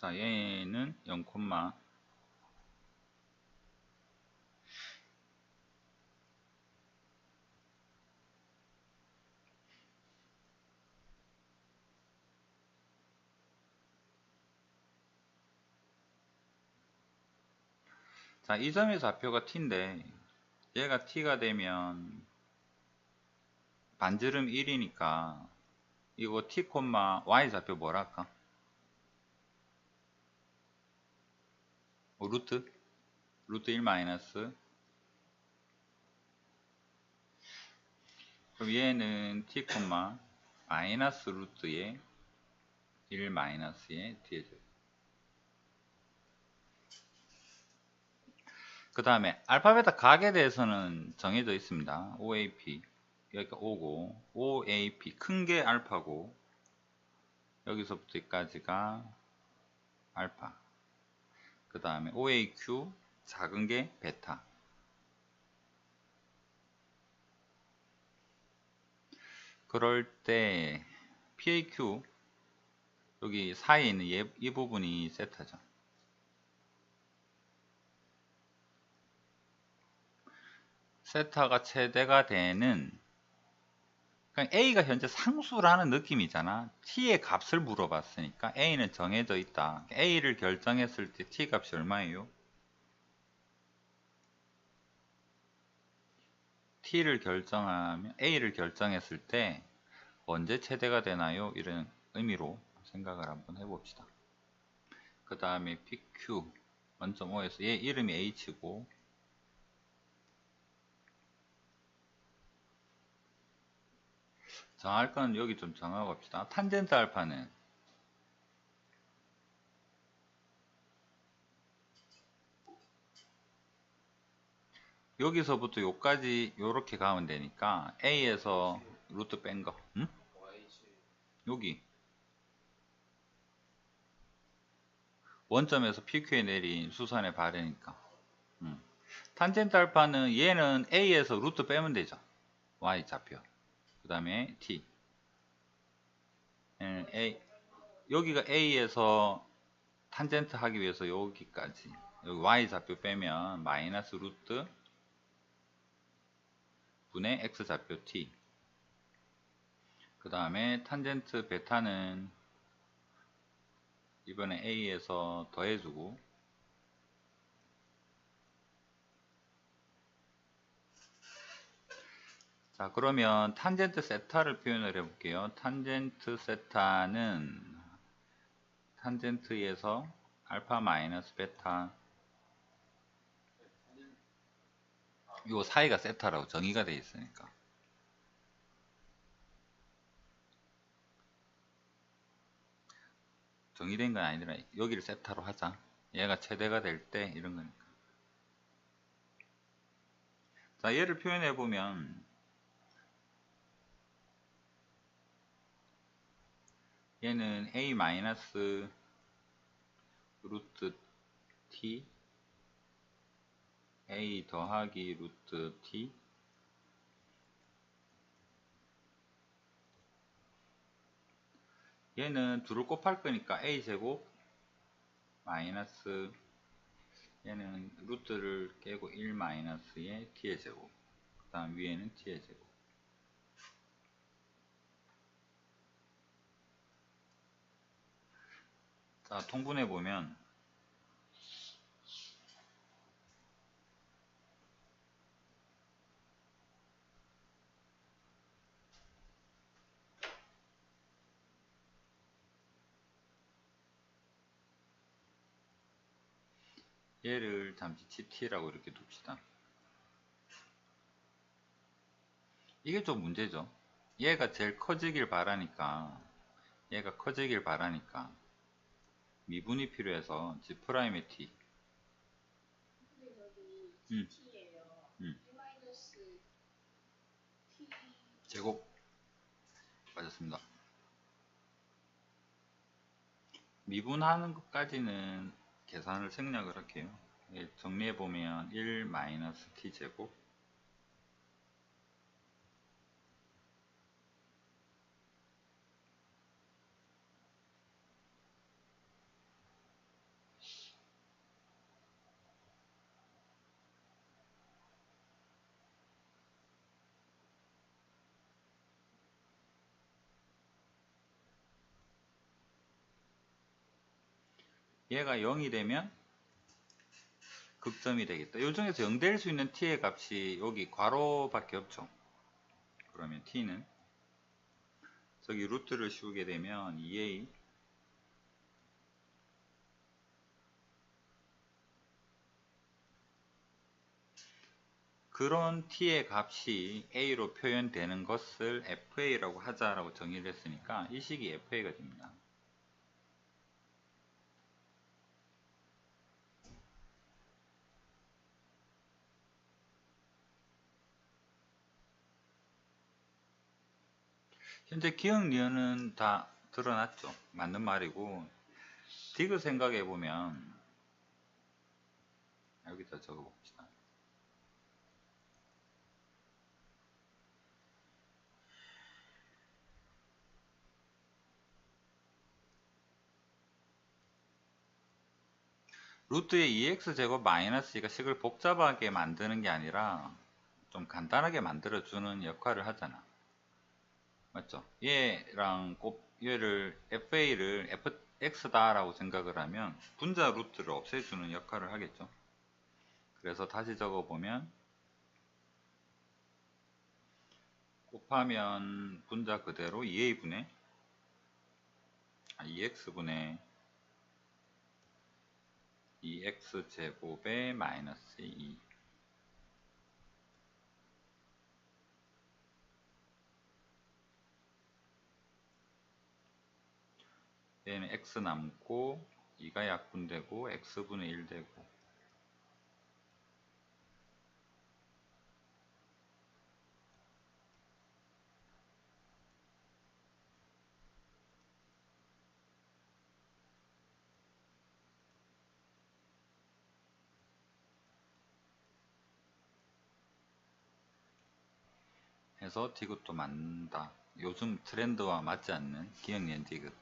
자, 얘는 0, 자, 이 점의 좌표가 t인데 얘가 t가 되면 반지름 1이니까 이거 t, y 좌표 뭐랄까? 어, 루트? 루트 1 마이너스 그럼 얘는 t, 마이너스 루트에 1 마이너스의 t에 줘. 그 다음에 알파 베타 각에 대해서는 정해져 있습니다. OAP 여기가 O고 OAP 큰 게 알파고 여기서부터 여기까지가 알파 그 다음에 OAQ 작은 게 베타. 그럴 때 PAQ 여기 사이에 있는 이 부분이 세타죠. 세타가 최대가 되는 A가 현재 상수라는 느낌이잖아. T의 값을 물어봤으니까 A는 정해져 있다. A를 결정했을 때 T 값이 얼마예요? T를 결정하면 A를 결정했을 때 언제 최대가 되나요? 이런 의미로 생각을 한번 해봅시다. 그 다음에 PQ 1.5에서 얘 이름이 H고 정할 건 여기 좀 정하고 갑시다. 탄젠트 알파는 여기서부터 여기까지 이렇게 가면 되니까 A에서 루트 뺀 거. 응? 여기 원점에서 PQ에 내린 수선의 발이니까 음. 탄젠트 알파는 얘는 A에서 루트 빼면 되죠. Y 좌표. 그 다음에 T. A. 여기가 A에서 탄젠트 하기 위해서 여기까지. 여기 Y 좌표 빼면 마이너스 루트 분의 X 좌표 T. 그 다음에 탄젠트 베타는 이번에 A에서 더해주고 자 그러면 탄젠트 세타를 표현을 해 볼게요. 탄젠트 세타는 탄젠트에서 알파 마이너스 베타. 요 사이가 세타라고 정의가 되어 있으니까. 정의된 건 아니라. 여기를 세타로 하자. 얘가 최대가 될 때 이런 거니까. 자 얘를 표현해 보면 얘는 a 마이너스 루트 t a 더하기 루트 t. 얘는 둘을 곱할 거니까 a 제곱 마이너스 얘는 루트를 깨고 1 마이너스의 t의 제곱. 그 다음 위에는 t의 제곱 자, 통분해 보면 얘를 잠시 GT라고 이렇게 둡시다. 이게 좀 문제죠. 얘가 제일 커지길 바라니까 얘가 커지길 바라니까 미분이 필요해서 G 프라임의 T. 음. 음. 제곱 맞았습니다. 미분하는 것까지는 계산을 생략을 할게요. 예, 정리해 보면 1 마이너스 t 제곱 얘가 0이 되면 극점이 되겠다. 요 중에서 0 될 수 있는 t의 값이 여기 괄호밖에 없죠. 그러면 t는 저기 루트를 씌우게 되면 2a 그런 t의 값이 a로 표현되는 것을 fa라고 하자라고 정의를 했으니까 이 식이 fa가 됩니다. 현재 기억 리언은 다 드러났죠. 맞는 말이고 디귿 생각해 보면 여기다 적어 봅시다. 루트의 2x 제곱 마이너스 2가 식을 복잡하게 만드는 게 아니라 좀 간단하게 만들어주는 역할을 하잖아. 맞죠? 얘랑 곱, 얘를 fa를 fx다 라고 생각을 하면 분자 루트를 없애주는 역할을 하겠죠. 그래서 다시 적어보면 곱하면 분자 그대로 2a분의 아, 2x분의 2x제곱의 마이너스 2 얘는 x 남고 2가 약분되고 x분의 1 되고 해서 디귿도 맞는다. 요즘 트렌드와 맞지 않는 기억년 디귿